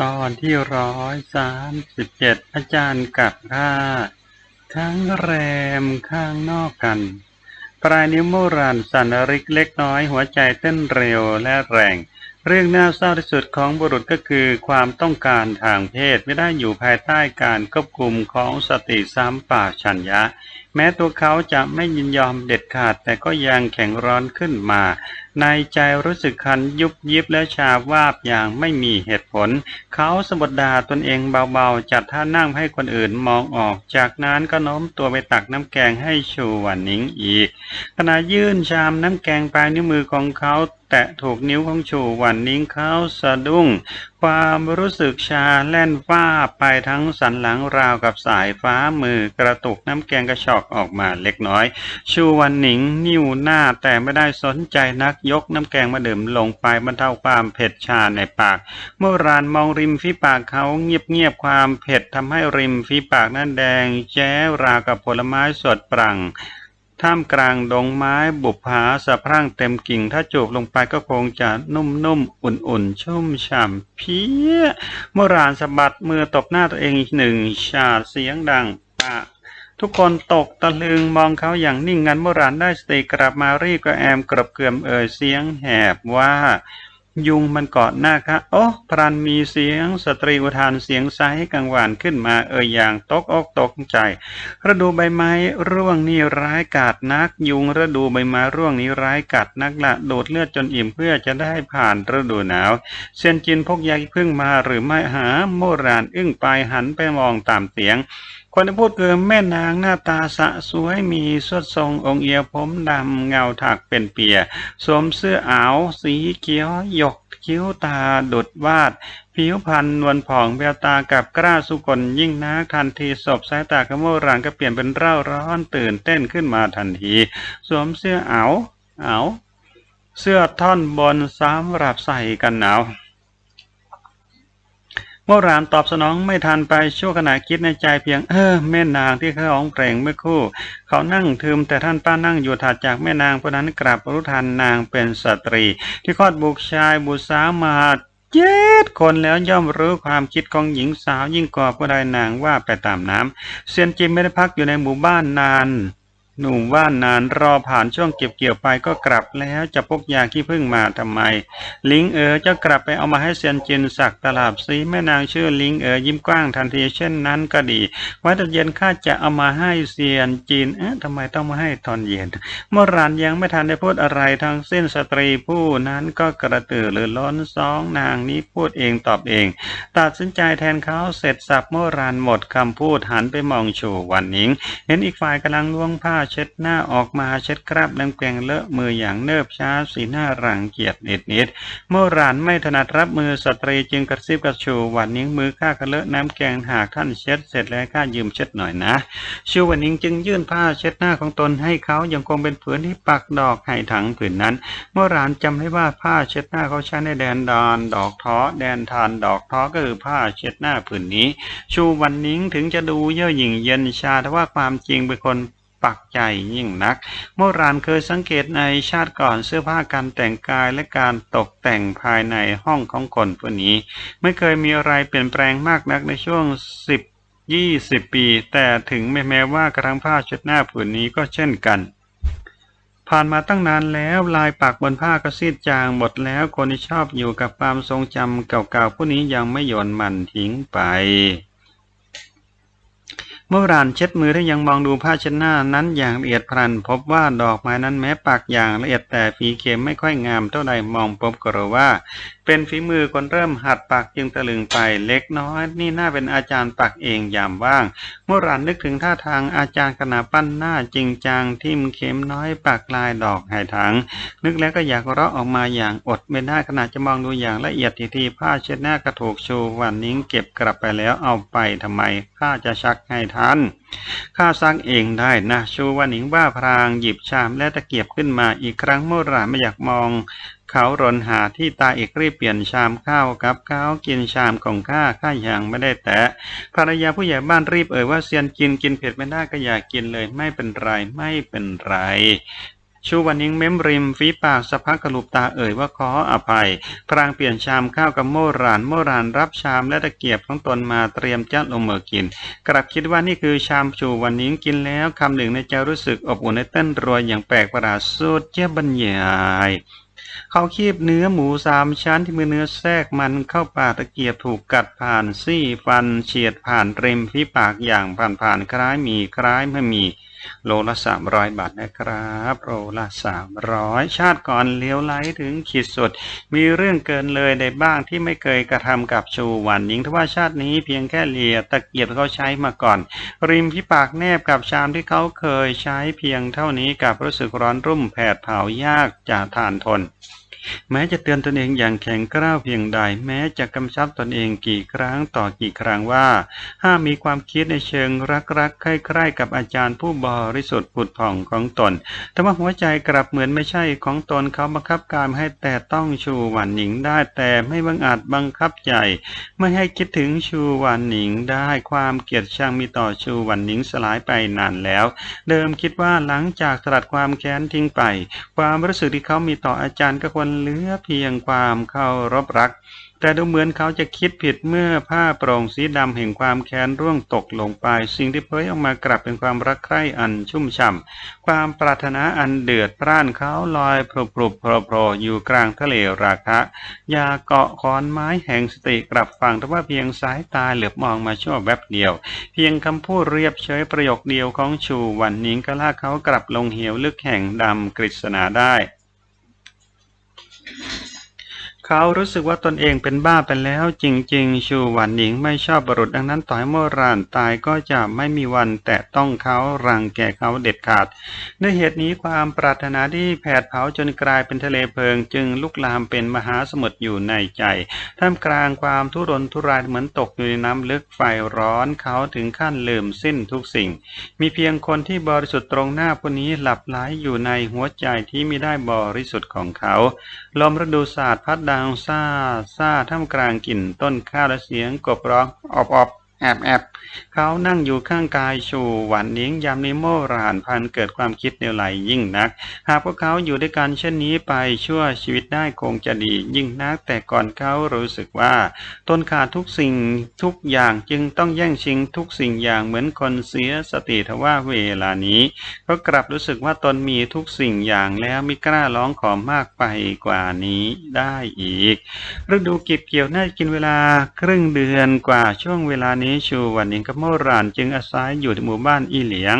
ตอนที่ร้อยสามสิบเจ็ดอาจารย์กับข้าทั้งแรมข้างนอกกัน ปลายนิ้วโมรันสันริกเล็กน้อยหัวใจเต้นเร็วและแรง เรื่องน่าเศร้าที่สุดของบุรุษก็คือความต้องการทางเพศไม่ได้อยู่ภายใต้การควบคุมของสติสัมป่าชัญญะ แม้ตัวเขาจะไม่ยินยอมเด็ดขาดแต่ก็ยังแข็งร้อนขึ้นมา ในใจรู้สึกคันยุบยิบและชาวาบอย่างไม่มีเหตุผล เขาสะบดดาตนเองเบาๆ จัดท่านั่งให้คนอื่นมองออก จากนั้นก็โน้มตัวไปตักน้ำแกงให้ชูวันนิงอีก ขณะยื่นชามน้ำแกงปลายนิ้วมือของเขาแตะถูกนิ้วของชูวันนิ้งเขาสะดุ้ง ความรู้สึกชาแล่นว่าบไปทั้งสันหลังราวกับสายฟ้ามือกระตุกน้ำแกงกระชอกออกมาเล็กน้อย ชูวันหนิงนิ้วหน้าแต่ไม่ได้สนใจนักยกน้ำแกงมาดื่มลงไปบรรเทาความเผ็ดชาในปาก เมื่อรานมองริมฝีปากเขาเงียบๆความเผ็ดทำให้ริมฝีปากนั้นแดงแจ้รากับผลไม้สดปรังท่ามกลางดงไม้บุปผาสะพรั่งเต็มกิ่ง ถ้าจูบลงไปก็คงจะนุ่มๆ อุ่นๆ ชุ่มฉ่ำเพี้ยเมื่อรานสะบัดมือตบหน้าตัวเองหนึ่ง ชาเสียงดังปะ ทุกคนตกตะลึงมองเขาอย่างนิ่งงันเมื่อรานได้สติกลับมารีบก็แอมกรบเกลือมเอ่ยเสียงแหบว่า ยุงมันเกาะหน้าคะโอ้พรันมีเสียงสตรีอุทานเสียงไซกังวานขึ้นมาเอ่ยอย่างตกอกตกใจฤดูใบไม้ร่วงนี่ร้ายกาจนัก ยุงฤดูใบไม้ร่วงนี้ร้ายกาจนักละโดดเลือดจนอิ่มเพื่อจะได้ผ่านฤดูหนาวเซียนจินพกยาพึ่งมาหรือไม่หาโมรานอึ้งไปหันไปมองตามเสียง คนที่พูดคือแม่นางหน้าตาสะสวยมีสวดทรงองค์เอียวผมดำเงาถักเป็นเปียสวมเสื้ออาวสีเขียวหยกคิ้วตาดุดวาด ผิวพรรณนวลผ่องแววตากับกล้าสุกลยิ่งนักทันทีศพสายตาขโมรังก็เปลี่ยนเป็นเร่าร้อนตื่นเต้นขึ้นมาทันที สวมเสื้ออาวอาวเสื้อท่อนบนสำหรับใส่กันหนาว โมรานตอบสนองไม่ทันไปชั่วขณะคิดในใจเพียงเออแม่นางที่เขาร้องเพลงเมื่อคู่ เขานั่งทึมแต่ท่านป้านั่งอยู่ถัดจากแม่นางผู้นั้นกลับรู้ทันนางเป็นสตรี ที่คลอดบุตรชายบุตรสาวมาเจ็ดคนแล้วย่อมรู้ความคิดของหญิงสาวยิ่งกว่าผู้ใดนางว่าไปตามน้ำเซียนจิมไม่ได้พักอยู่ในหมู่บ้านนาน หนุ่มว่านนานรอผ่านช่วงเก็บเกี่ยวไปก็กลับแล้วจะพกยาขี้ผึ้งมาทำไม ลิงเอ๋อจะกลับไปเอามาให้เซียนจินสักตลาบซีแม่นางชื่อลิงเอ๋อยิ้มกว้างทันทีเช่นนั้นก็ดีไว้ตอนเย็นข้าจะเอามาให้เซียนจินเอ๊ะทำไมต้องมาให้ตอนเย็น เมื่อรานยังไม่ทันได้พูดอะไรทั้งสิ้นสตรีผู้นั้นก็กระตือรือร้นสองนางนี้พูดเองตอบเอง ตัดสินใจแทนเขาเสร็จสับเมื่อรานหมดคำพูดหันไปมองชูวันนิงเห็นอีกฝ่ายกำลังล้วงผ้าเช็ดหน้าออกมาเช็ดคราบน้ำแกงเลอะมืออย่างเนิบช้าสีหน้ารังเกียจเนิดเนิดเมื่อรานไม่ถนัดรับมือสตรีจึงกระซิบกระชูวันนิ้งมือข้าก็เลอะน้ำแกงหากท่านเช็ดเสร็จแล้วข้ายืมเช็ดหน่อยนะชูวันนิงจึงยื่นผ้าเช็ดหน้าของตนให้เขายังคงเป็นผืนที่ปักดอกให้ถังผืนนั้นเมื่อรานจำได้ว่าผ้าเช็ดหน้าเขาใช้ในแดนดอนดอกท้อแดนทานดอกท้อก็คือผ้าเช็ดหน้าผืนนี้ ชูวันนิ้งถึงจะดูเย่อหยิ่งเย็นชาแต่ว่าความจริงเป็นคน ปักใจยิ่งนัก โมรานเคยสังเกตในชาติก่อนเสื้อผ้าการแต่งกายและการตกแต่งภายในห้องของคนผู้นี้ ไม่เคยมีอะไรเปลี่ยนแปลงมากนักในช่วงสิบยี่สิบปี แต่ถึงแม้แม้ว่ากระทั่งผ้าช็ดหน้าผืนนี้ก็เช่นกัน ผ่านมาตั้งนานแล้วลายปักบนผ้าก็ซีดจางหมดแล้วคนที่ชอบอยู่กับความทรงจำเก่าๆผู้นี้ยังไม่โยนมันทิ้งไป เมื่อรานเช็ดมือและยังมองดูผ้าเช็ดหน้านั้นอย่างละเอียดพลัน พบว่าดอกไม้นั้นแม้ปักอย่างละเอียดแต่ฝีเข็มไม่ค่อยงามเท่าใดมองพบก็รู้ว่า เป็นฝีมือคนเริ่มหัดปักจึงตะลึงไปเล็กน้อย นี่น่าเป็นอาจารย์ปักเองยามว่าง เมื่อรานนึกถึงท่าทางอาจารย์ขณะปั้นหน้าจริงจังทิ่มเข็มน้อยปักลายดอกให้ถัง นึกแล้วก็อยากเราะออกมาอย่างอดไม่ได้ขณะจะมองดูอย่างละเอียดทีทีผ้าเช็ดหน้ากระถูกชูวันนิ้งเก็บกลับไปแล้วเอาไปทำไมข้าจะชักให้ทน ข้าซักเองได้นะชูวันนิ้งว่าพรางหยิบชามและตะเกียบขึ้นมาอีกครั้งเมื่อรานไม่อยากมอง เขารนหาที่ตาเอกรีบเปลี่ยนชามข้าวกับข้าวกินชามของข้าข้ายังไม่ได้แตะภรรยาผู้ใหญ่บ้านรีบเอ่ยว่าเซียนกินกินเผ็ดไม่ได้ก็อย่ากินเลย ไม่เป็นไรไม่เป็นไร ชูวันนิ้งเม้มริมฝีปากสะพักกระลุบตาเอ่ยว่าขออภัย พรางเปลี่ยนชามข้าวกับโมรานโมรานรับชามและตะเกียบของตนมาเตรียมจะลงมือกิน กลับคิดว่านี่คือชามชูวันนิ้งกินแล้วคำหนึ่งในใจรู้สึกอบอุ่นในเต้นรวยอย่างแปลกประหลาดสุดเจี๊ยบรรยายเขาคีบเนื้อหมูสามชั้นที่มือเนื้อแทรกมันเข้าปากตะเกียบถูกกัดผ่านซี่ฟันเฉียดผ่านริมฝีปากอย่างผ่านผ่านๆคล้ายมีคล้ายไม่มี โลละสามร้อยบาทนะครับ โลละสามร้อยชาติก่อนเลี้ยวไหลถึงขีดสุด มีเรื่องเกินเลยในบ้างที่ไม่เคยกระทำกับชูหวันหญิงทว่าชาตินี้เพียงแค่เลียตะเกียบเขาใช้มาก่อน ริมที่ปากแนบกับชามที่เขาเคยใช้เพียงเท่านี้กับรู้สึกร้อนรุ่มแผดเผายากจะทานทน แม้จะเตือนตนเองอย่างแข็งกร้าวเพียงใด แม้จะกำชับตนเองกี่ครั้งต่อกี่ครั้งว่า ห้ามมีความคิดในเชิงรักๆใคร่ๆกับอาจารย์ผู้บริสุทธิ์ผุดผ่องของตน แต่ว่าหัวใจกลับเหมือนไม่ใช่ของตนเขาบังคับการให้แต่ต้องชูหวันหนิงได้แต่ไม่บังอาจบังคับใจ ไม่ให้คิดถึงชูหวันหนิงได้ความเกลียดชังมีต่อชูหวันหนิงสลายไปนานแล้ว เดิมคิดว่าหลังจากสลัดความแค้นทิ้งไป ความรู้สึกที่เขามีต่ออาจารย์ก็ควรเหลือเพียงความเคารพรัก แต่ดูเหมือนเขาจะคิดผิดเมื่อผ้าโปร่งสีดำแห่งความแค้นร่วงตกลงไป สิ่งที่เผยออกมากลับเป็นความรักใคร่อันชุ่มฉ่ำความปรารถนาอันเดือดพร่านเขาลอยพลุบพลุบโผล่อยู่กลางทะเลราคะอย่าเกาะขอนไม้แห่งสติกลับฟังแต่ว่าเพียงสายตาเหลือบมองมาชั่วแวบเดียว เพียงคำพูดเรียบเฉยประโยคเดียวของชูวันนิงก็ลากเขากลับลงเหวลึกแห่งดำกฤษณาได้ เขารู้สึกว่าตนเองเป็นบ้าไปแล้วจริงๆ ชูหวันหนิงไม่ชอบบรุษดังนั้นต่อยโมรานตายก็จะไม่มีวันแตะต้องเขารังแกเขาเด็ดขาดด้วยเหตุนี้ความปรารถนาที่แผดเผาจนกลายเป็นทะเลเพลิง จึงลุกลามเป็นมหาสมุทรอยู่ในใจ ท่ามกลางความทุรนทุรายเหมือนตกอยู่ในน้ำลึกไฟร้อนเขาถึงขั้นลืมสิ้นทุกสิ่ง มีเพียงคนที่บริสุทธิ์ตรงหน้าผู้นี้หลับไหลอยู่ในหัวใจที่ไม่ได้บริสุทธิ์ของเขา ลมฤดูศาสตร์พัดดังซาซาท่ามกลางกลิ่นต้นข้าวและเสียงกบร้องอบอบ แอบแอบเขานั่งอยู่ข้างกายชูหวันนิ้งยามนิโมรานพันเกิดความคิดเดียวไหลยิ่งนัก หากพวกเขาอยู่ด้วยกันเช่นนี้ไปชั่วชีวิตได้คงจะดียิ่งนัก แต่ก่อนเขารู้สึกว่าตนขาดทุกสิ่งทุกอย่างจึงต้องแย่งชิงทุกสิ่งอย่างเหมือนคนเสียสติทว่าเวลานี้ก็กลับรู้สึกว่าตนมีทุกสิ่งอย่างแล้วมิกล้าร้องขอมากไปกว่านี้ได้อีกฤดูเก็บเกี่ยวน่าจะกินเวลาครึ่งเดือนกว่าช่วงเวลานี้ชูวันนิงกับโมรานจึงอาศัยอยู่ที่หมู่บ้านอีเหลียง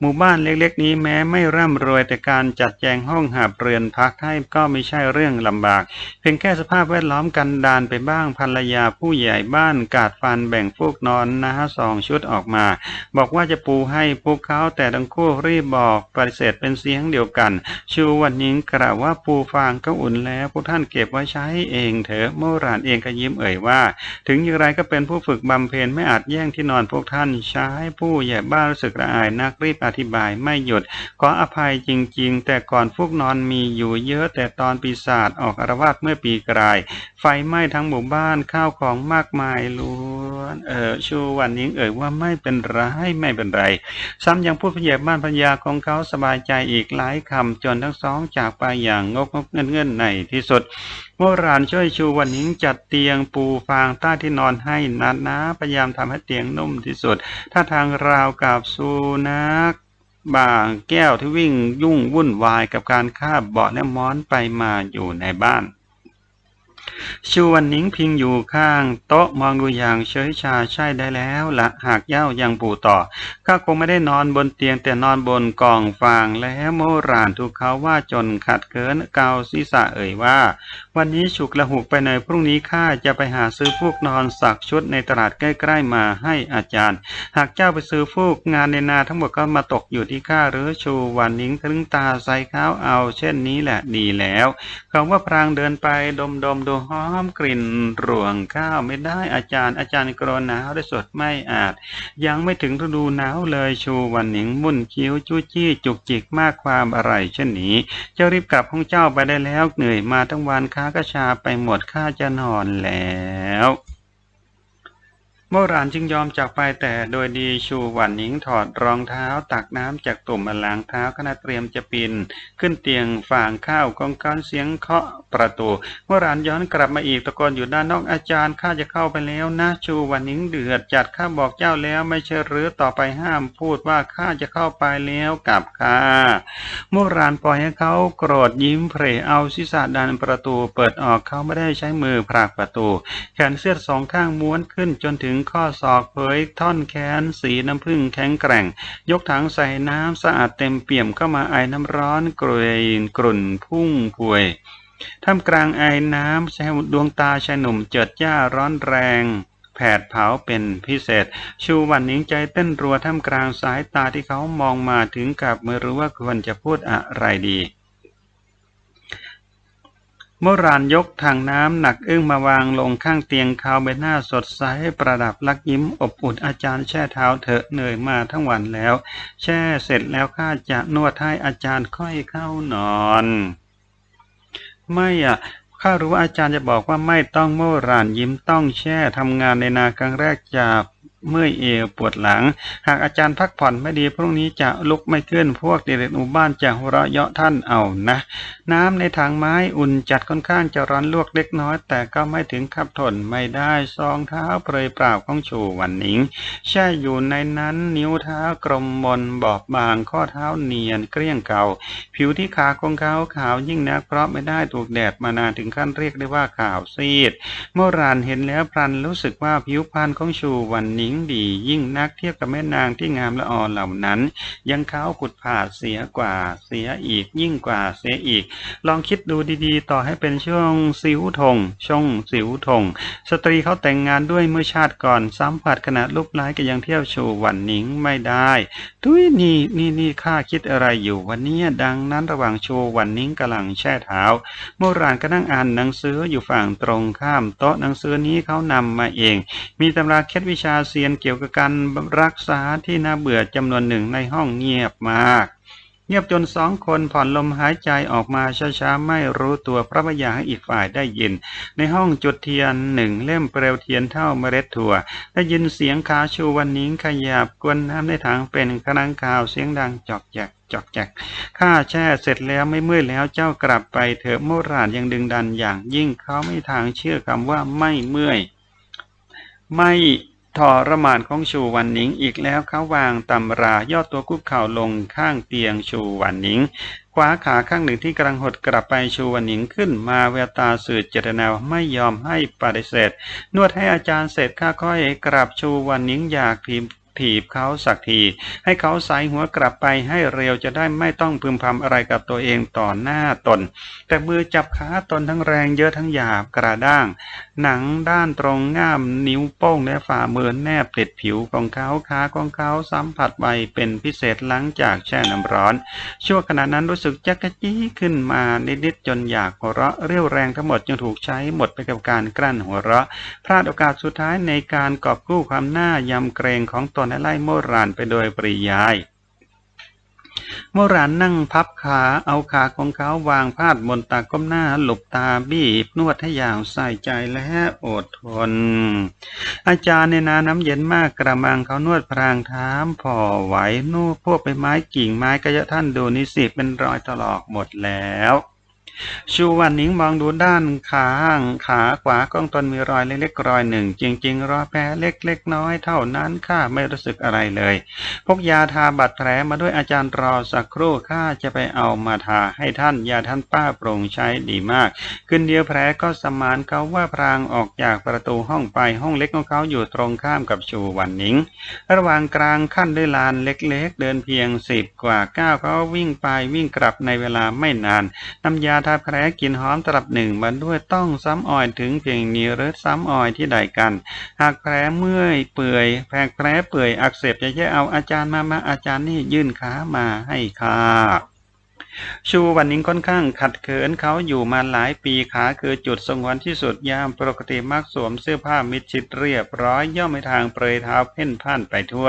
หมู่บ้านเล็กๆ นี้แม้ไม่ร่ำรวยแต่การจัดแจงห้องหาบเรือนพักให้ก็ไม่ใช่เรื่องลำบาก เพียงแค่สภาพแวดล้อมกันดานไปบ้างภรรยาผู้ใหญ่บ้านกาดฟันแบ่งฟูกนอนนะสองชุดออกมา บอกว่าจะปูให้พวกเขาแต่ทั้งคู่รีบบอกปฏิเสธเป็นเสียงเดียวกัน ชูวันนิงกล่าวว่าปูฟางก็อุ่นแล้วพวกท่านเก็บไว้ใช้เองเถอะโมรานเองก็ยิ้มเอ่ยว่า ถึงอย่างไรก็เป็นผู้ฝึกบำเพ็ญไม่อาจแย่งที่นอนพวกท่านใช้ผู้ใหญ่บ้านรู้สึกละอายนักรีบอธิบายไม่หยุด ขออภัยจริง ๆ แต่ก่อนพวกนอนมีอยู่เยอะแต่ตอนปีศาจออกอารวาสเมื่อปีกลาย ไฟไหม้ทั้งหมู่บ้านข้าวของมากมายล้วนเออชูวันนิ้งเอ่ยว่าไม่เป็นไรไม่เป็นไร ซ้ำยังพูดพยาบ้านพญาของเขาสบายใจอีกหลายคำจนทั้งสองจากไปอย่างงกงกเงินเงินในที่สุดโมรานช่วยชูวันนิ้งจัดเตียงปูฟางใต้ที่นอนให้นัดนะพยายามทำให้เตียงนุ่มที่สุด ถ้าทางราวกับสุนัขบางแก้วที่วิ่งยุ่งวุ่นวายกับการคาบเบาะและม้อนไปมาอยู่ในบ้าน ชูวันนิงพิงอยู่ข้าง โต๊ะมองดูอย่างเฉยชาใช่ได้แล้วละหากเย้ายังปู่ต่อข้าคงไม่ได้นอนบนเตียงแต่นอนบนกองฟางแล้วโมรานถูกเขาว่าจนขัดเกินเกาศีรษะเอ่ยว่า วันนี้ฉุกละหุกไปหน่อยพรุ่งนี้ข้าจะไปหาซื้อพวกนอนสักชุดในตลาดใกล้ๆมาให้อาจารย์ หากเจ้าไปซื้อฟูกงานในนาทั้งหมดก็มาตกอยู่ที่ข้าหรือชูวันนิงทึงตาใส่ข้าวเอา เช่นนี้แหละดีแล้วคำว่าพรางเดินไปดมดมๆดูหอมกลิ่นรวงข้าวไม่ได้อาจารย์ อาจารย์กรนหนาวได้สดไม่อาจ ยังไม่ถึงฤดูหนาวเลยชูวันหนิงมุ่นคิ้วจู้จี้จุกจิกมากความอะไรเช่นนี้ เจ้ารีบกลับห้องเจ้าไปได้แล้วเหนื่อยมาทั้งวันค้ากระชาไปหมดข้าจะนอนแล้ว โมรานจึงยอมจากไปแต่โดยดีชูหวันหญิงถอดรองเท้าตักน้ำจากตุ่มมาล้างเท้าขณะเตรียมจะปีนขึ้นเตียงฝางข้าวกองการเสียงเคาะประตูโมรานย้อนกลับมาอีกตะโกนอยู่ด้านนอกอาจารย์ข้าจะเข้าไปแล้วนะชูหวันหญิงเดือดจัดข้าบอกเจ้าแล้วไม่ใช่หรือต่อไปห้ามพูดว่าข้าจะเข้าไปแล้วกับข้าโมรานปล่อยให้เขาโกรธยิ้มเพรเอาศีรษะดันประตูเปิดออกเขาไม่ได้ใช้มือผลักประตู แขนเสื้อสองข้างม้วนขึ้นจนถึงข้อศอกเผยท่อนแขนสีน้ำผึ้งแข็งแกร่ง ยกถังใส่น้ำสะอาดเต็มเปี่ยมเข้ามาไอน้ำร้อนกรวยกรุ่นพุ่งพวยท่ามกลางไอน้ำแสงดวงตาชายหนุ่มเจิดจ้าร้อนแรงแผดเผาเป็นพิเศษ ชูวันหญิงใจเต้นรัวท่ามกลางสายตาที่เขามองมาถึงกับไม่รู้ว่าควรจะพูดอะไรดี โมรานยกถังน้ำหนักอึ้งมาวางลงข้างเตียงเขาใบหน้าสดใสประดับลักยิ้มอบอุ่นอาจารย์แช่เท้าเถอะเหนื่อยมาทั้งวันแล้ว แช่เสร็จแล้วข้าจะนวดให้อาจารย์ค่อยเข้านอน ไม่อะข้ารู้ว่าอาจารย์จะบอกว่าไม่ต้องโมรานยิ้มต้องแช่ทำงานในนาครั้งแรกจาก เมื่อยเอวปวดหลัง หากอาจารย์พักผ่อนไม่ดี พรุ่งนี้จะลุกไม่ขึ้นพวกเด็กๆหมู่บ้านจะหัวเราะเยาะท่านเอานะ น้ำในถังไม้อุ่นจัดค่อนข้างจะร้อนลวกเล็กน้อย แต่ก็ไม่ถึงขับทนไม่ได้ซองเท้าเปรยเปล่าของชูวันหนิงแช่อยู่ในนั้นนิ้วเท้ากลมมนบอบบางข้อเท้าเนียนเกลี้ยงเก่า ผิวที่ขาของเขาขาวยิ่งนักเพราะไม่ได้ถูกแดดมานานถึงขั้นเรียกได้ว่าขาวซีด เมื่อรานเห็นแล้วพลันรู้สึกว่าผิวพรรณของชูวันหนิงดียิ่งนักเทียบกับแม่นางที่งามละออเหล่านั้น ยังเขาขุดผาดเสียกว่าเสียอีก ยิ่งกว่าเสียอีก ลองคิดดูดีๆ ต่อให้เป็นช่วงสิวธงช่องสิวธงสตรีเขาแต่งงานด้วยเมื่อชาติก่อนสัมผัสขณะลูกไล้ก็ยังเที่ยวชูหวันหนิงไม่ได้ทุยนี่นี่นี่ข้าคิดอะไรอยู่วันนี้ดังนั้นระหว่างชูหวันนิงกำลังแช่เท้าโมรานก็นั่งอ่านหนังสืออยู่ฝั่งตรงข้ามโต๊ะหนังสือนี้เขานำมาเอง มีตำราเคล็ดวิชาเซียนเกี่ยวกับการรักษาที่น่าเบื่อจำนวนหนึ่งในห้องเงียบมาก เงียบจนสองคนผ่อนลมหายใจออกมาช้าๆไม่รู้ตัวพระไม่อยาให้อีกฝ่ายได้ยิน ในห้องจุดเทียนหนึ่งเล่มเปลวเทียนเท่าเมล็ดถั่ว ได้ยินเสียงขาชูวันนิ้งขยับกวนน้ำในถังเป็นครั้งข่าวเสียงดังจอกแจกจอกแจกข้าแช่เสร็จแล้วไม่เมื่อยแล้วเจ้ากลับไปเถอะโมรานยังดึงดันอย่างยิ่งเขาไม่ทางเชื่อคำว่าไม่เมื่อย ไม่ ทรมานของชูวันหนิง อีกแล้วเขาวางตำรายอดตัวคุบเข่าลงข้างเตียงชูวันหนิงคว้าขาข้างหนึ่งที่กำลังหดกลับไปชูวันหนิงขึ้นมาแววตาสื่อเจตนาไม่ยอมให้ปฏิเสธ นวดให้อาจารย์เสร็จข้าค่อยกลับชูวันหนิงอยากพิม ถีบเขาสักที ให้เขาสายหัวกลับไปให้เร็วจะได้ไม่ต้องพึมพำอะไรกับตัวเองต่อหน้าตน แต่มือจับขาตนทั้งแรงเยอะทั้งหยาบกระด้าง หนังด้านตรงง่ามนิ้วโป้งและฝ่ามือแนบติดผิวของเขาขาของเขาสัมผัสไวเป็นพิเศษหลังจากแช่น้ำร้อน ชั่วขณะนั้นรู้สึกจักกจี้ขึ้นมานิดๆจนอยากหัวเราะเรี่ยวแรงทั้งหมดจึงถูกใช้หมดไปกับการกลั้นหัวเราะ พลาดโอกาสสุดท้ายในการกอบกู้ความหน่ายำเกรงของตนและไล่โมรานไปโดยปริยาย โมรานนั่งพับขาเอาขาของเขาวางพาดบนตาก้มหน้าหลบตาบีบนวดให้อย่างใส่ใจและอดทน อาจารย์ในนาน้ำเย็นมากกระมังเขานวดพรางเท้ามพอไหวนู่พวกไปไม้กิ่งไม้กระยะท่านดูนิสิเป็นรอยถลอกหมดแล้ว ชูวันนิงมองดูด้านขาขาขวาก้องตนมีรอยเล็กๆรอยหนึ่ง จริง ๆ รอยแผลเล็ก ๆ น้อยเท่านั้นข้าไม่รู้สึกอะไรเลย พกยาทาบาดแผลมาด้วยอาจารย์รอสักครู่ข้าจะไปเอามาทาให้ท่านยาท่านป้าโปร่งใช้ดีมาก ขึ้นเดียวแผลก็สมานเขาว่าพรางออกจากประตูห้องไปห้องเล็กของเขาอยู่ตรงข้ามกับชูวันนิงระหว่างกลางขั้นด้วยลานเล็ก ๆ เดินเพียงสิบกว่าก้าวเขาวิ่งไปวิ่งกลับในเวลาไม่นานน้ำยาทาแผลกินหอมตลับหนึ่งมาด้วยต้องซ้ำออยถึงเพียงนี้หรือซ้ำออยที่ใดกัน หากแผลเมื่อยเปื่อยแผลแผลเปื่อยอักเสบจะแย่เอาอาจารย์มามาอาจารย์นี่ยื่นขามาให้ค่ะ ชูวันนิงค่อนข้างขัดเขินเขาอยู่มาหลายปีขาคือจุดสงวนที่สุดยามปกติมักสวมเสื้อผ้ามิดชิดเรียบร้อยย่อมไม่ทางเปรยเท้าเพ่นพ่านไปทั่ว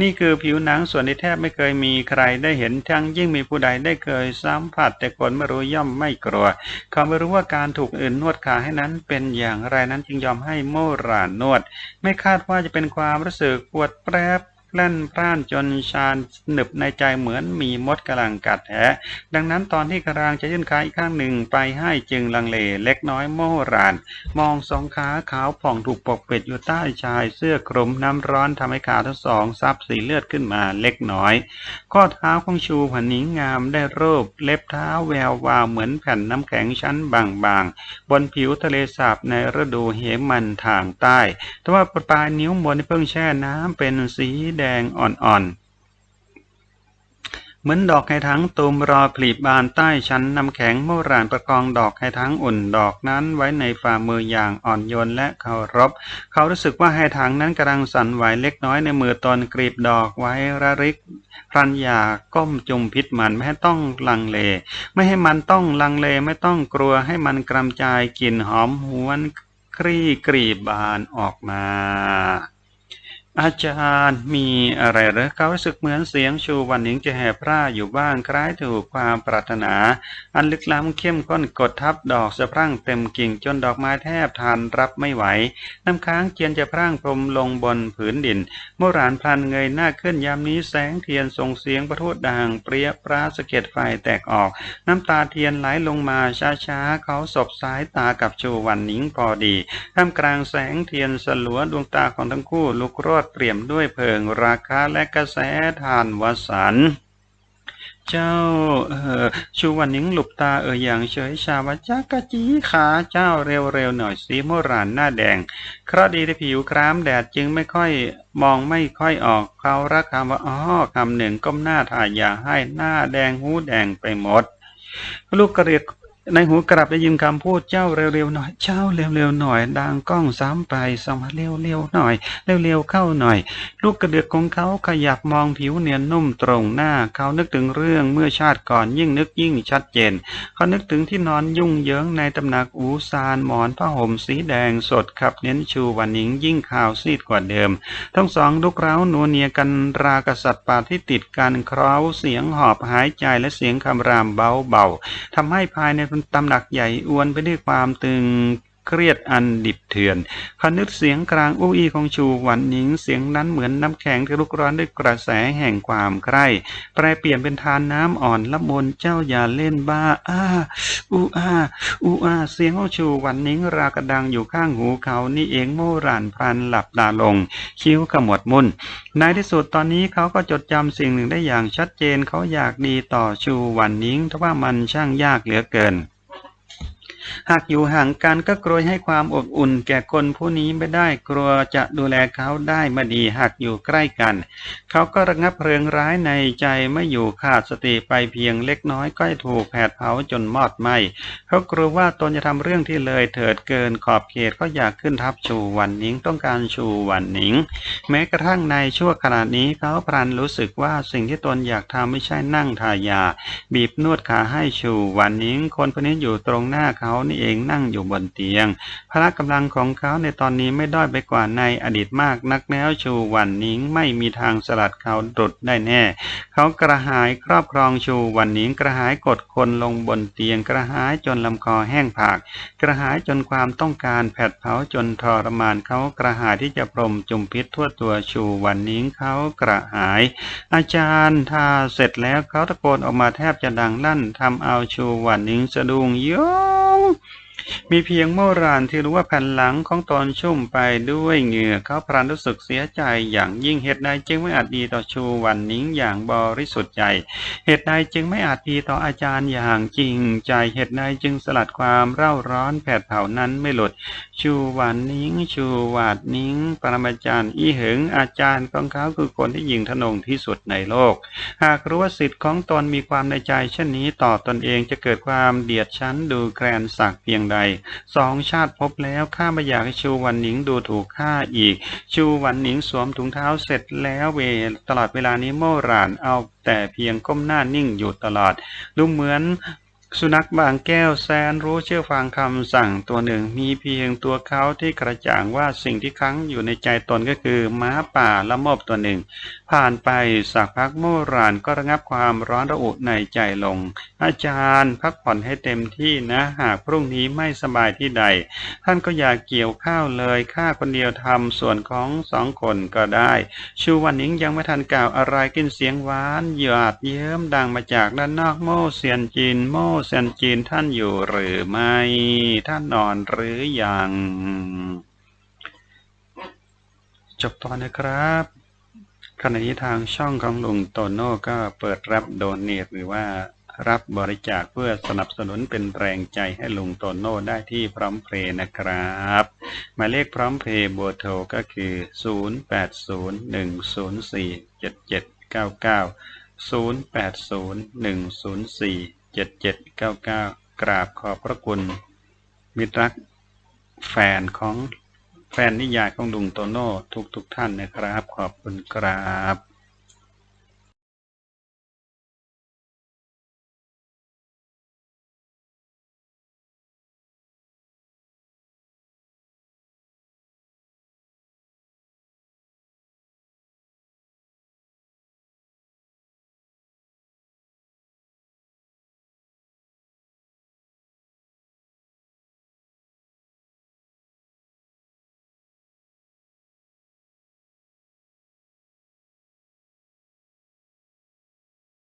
นี่คือผิวหนังส่วนที่แทบไม่เคยมีใครได้เห็นทั้งยิ่งมีผู้ใดได้เคยสัมผัส แต่คนไม่รู้ย่อมไม่กลัว เขาไม่รู้ว่าการถูกอื่นนวดขาให้นั้นเป็นอย่างไรนั้นจึงยอมให้โมรานนวด ไม่คาดว่าจะเป็นความรู้สึกปวดแปรบ แล่นพร่านจนชาญหนึบในใจเหมือนมีมดกำลังกัดแทะดังนั้นตอนที่กำลังจะยื่นขาอีกข้างหนึ่งไปให้จึงลังเลเล็กน้อยโมราน มองสองขาขาวผ่องถูกปกปิดอยู่ใต้ชายเสื้อคลุมน้ำร้อนทำให้ขาทั้งสองซับสีเลือดขึ้นมาเล็กน้อย ข้อเท้าของชูผันนิงงามได้รูปเล็บเท้าแวววาวเหมือนแผ่นน้ำแข็งชั้นบางๆ บนผิวทะเลสาบในฤดูเหมันทางใต้แต่ว่าปลายนิ้วบนที่เพิ่งแช่น้ำเป็นสีแดงอ่อนๆ เหมือนดอกไข่ทั้งตูมรอผลีบานใต้ชั้นน้ำแข็งโมรานประกองดอกไข่ทั้งอุ่นดอกนั้นไว้ในฝ่ามืออย่างอ่อนโยนและเคารพ เขารู้สึกว่าไข่ถังนั้นกำลังสั่นไหวเล็กน้อยในมือตนกรีบดอกไว้ระริกพรัญญาก้มจุมพิษมันไม่ให้ต้องลังเล ไม่ให้มันต้องลังเลไม่ต้องกลัวให้มันกำจายกลิ่นหอมหวนคลี่กรีบบานออกมา อาจารย์มีอะไรหรือเขารู้สึกเหมือนเสียงชูวันหนิงจะแห่พร่าอยู่บ้างคล้ายถูกความปรารถนา อันลึกล้ำเข้มข้นกดทับดอกสะพรั่งเต็มกิ่งจนดอกไม้แทบทานรับไม่ไหว น้ำค้างเจียนจะพร่างพรมลงบนผืนดินโมรานพลันเงยหน้าขึ้นยามนี้แสงเทียนส่งเสียงประทุดดังเปรี้ยปราสะเก็ดไฟแตกออก น้ำตาเทียนไหลลงมาช้าๆเขาสบสายตากับชูวันหนิงพอดีท่ามกลางแสงเทียนสลัวดวงตาของทั้งคู่ลุกโรดเปรี่ยมด้วยเพลิงราคาและกระแสทานวสันเจ้าเออชูวันนิงหลบตาเอออย่างเฉยชาวจักกะจีขาเจ้าเร็วๆหน่อยสีโมรานหน้าแดงคราดีที่ผิวคล้ำแดดจึงไม่ค่อยมองไม่ค่อยออกเขารักคำว่าอ๋อคำหนึ่งก้มหน้าถ่ายยาให้หน้าแดงหูแดงไปหมด ลูกกระเรียก ในหูกลับได้ยินคำพูดเจ้าเร็วๆหน่อย เจ้าเร็วๆหน่อย ดังก้องซ้ำไปซ้ำมาเร็วๆหน่อย เร็วๆเข้าหน่อย ลูกกระเดือกของเขาขยับมองผิวเนียนนุ่มตรงหน้า เขานึกถึงเรื่องเมื่อชาติก่อนยิ่งนึกยิ่งชัดเจน เขานึกถึงที่นอนยุ่งเหยิงในตำหนักอูซานหมอนผ้าห่มสีแดงสดขับเน้นชูวันหนิงยิ่งข่าวซีดกว่าเดิม ทั้งสองลุกเร้านัวเนียกันรากษัตริย์ป่าที่ติดกันเคร้าเสียงหอบหายใจและเสียงคำรามเบาๆทำให้ภายในตำหนักใหญ่อวนไปด้วยความตึง เครียดอันดิบเถื่อนคนึกเสียงกลางอู้อีของชูหวันหนิงเสียงนั้นเหมือนน้ำแข็งที่ลุกร้อนด้วยกระแสแห่งความใคร่แปรเปลี่ยนเป็นทานน้ำอ่อนละมนเจ้าอย่าเล่นบ้าอ้าอูอ้าอูอ้าเสียงของชูหวันหนิงรากระดังอยู่ข้างหูเขานี่เองโมรานพลันหลับตาลง คิ้วขมวดมุนในที่สุดตอนนี้เขาก็จดจำสิ่งหนึ่งได้อย่างชัดเจนเขาอยากดีต่อชูหวันหนิงแต่ว่ามันช่างยากเหลือเกิน หากอยู่ห่างกันก็กลัวให้ความอบอุ่น แก่คนผู้นี้ไม่ได้กลัวจะดูแลเขาได้ไม่ดีหากอยู่ใกล้กัน เขาก็ระงับเพลิงร้ายในใจไม่อยู่ขาดสติไปเพียงเล็กน้อยก็ถูกแผดเผาจนมอดไหมเขากลัวว่าตนจะทำเรื่องที่เลยเถิดเกินขอบเขตก็อยากขึ้นทับชูวันหนิงต้องการชูวันหนิง แม้กระทั่งในชั่วขณะนี้เขาพลันรู้สึกว่าสิ่งที่ตนอยากทำไม่ใช่นั่งทายา บีบนวดขาให้ชูวันหนิง คนคนนี้อยู่ตรงหน้าเขานี่เองนั่งอยู่บนเตียง พละกำลังของเขาในตอนนี้ไม่ด้อยไปกว่าในอดีตมากนักแล้วชูวันนิงไม่มีทางสลัดเขาดุดได้แน่ เขากระหายครอบครองชูวันนิงกระหายกดคนลงบนเตียงกระหายจนลำคอแห้งผาก กระหายจนความต้องการแผดเผาจนทรมานเขากระหายที่จะพรมจุมพิษทั่วตัวชูวันนิงเขากระหาย อาจารย์ถ้าเสร็จแล้วเขาตะโกนออกมาแทบจะดังลั่นทำเอาชูวันนิงสะดุ้งโย ง มีเพียงโมรานที่รู้ว่าแผ่นหลังของตนชุ่มไปด้วยเหงื่อเขาพรันรู้สึกเสียใจอย่างยิ่งเหตุใดจึงไม่อาจดีต่อชูวันนิ้งอย่างบริสุทธิ์ใจ เหตุใดจึงไม่อาจดีต่ออาจารย์อย่างจริงใจเหตุใดจึงสลัดความเร่าร้อนแผดเผานั้นไม่หลุด ชูวานนิ้ง ชูวาดนิ้ง ปรมาจารย์อีหิงอาจารย์ของเขาคือคนที่ยิงทนงที่สุดในโลก หากรู้ว่าสิทธิ์ของตนมีความในใจเช่นนี้ต่อตนเองจะเกิดความเดียดชั้นดูแคลนสักเพียงอย่างใดสองชาติพบแล้วข้าไม่อยากให้ชูวันหนิงดูถูกข้าอีก ชูวันหนิงสวมถุงเท้าเสร็จแล้วเวตลอดเวลานี้โมรานเอาแต่เพียงก้มหน้านิ่งอยู่ตลอด ดูเหมือน สุนัขบางแก้วแสนรู้เชื่อฟังคำสั่งตัวหนึ่ง มีเพียงตัวเขาที่กระจ่างว่าสิ่งที่ค้างอยู่ในใจตนก็คือม้าป่าละโมบตัวหนึ่ง ผ่านไปสักพักโมรานก็ระงับความร้อนระอุในใจลง อาจารย์พักผ่อนให้เต็มที่นะหากพรุ่งนี้ไม่สบายที่ใด ท่านก็อย่าเกี่ยวข้าวเลยข้าคนเดียวทำส่วนของสองคนก็ได้ ชูวันนิงยังไม่ทันกล่าวอะไรกินเสียงหวานหยาดเยิ้มดังมาจากด้านนอกโม่เซียนจีนโม่เซียนจีนท่านอยู่หรือไม่ ท่านนอนหรืออยัง จบตอนนะครับขณะนี้ทางช่องของลุงโตโน่ก็เปิดรับโดเนทหรือว่ารับบริจาคเพื่อสนับสนุนเป็นแรงใจให้ลุงโตโน่ได้ที่พร้อมเพรย์นะครับหมายเลขพร้อมเพย์บัวโทรก็คือ 0801047799 กราบขอบพระคุณ มิตรรักแฟนของแฟนนิยายของลุงโตโน่ทุกๆทท่านนะครับ ขอบคุณครับ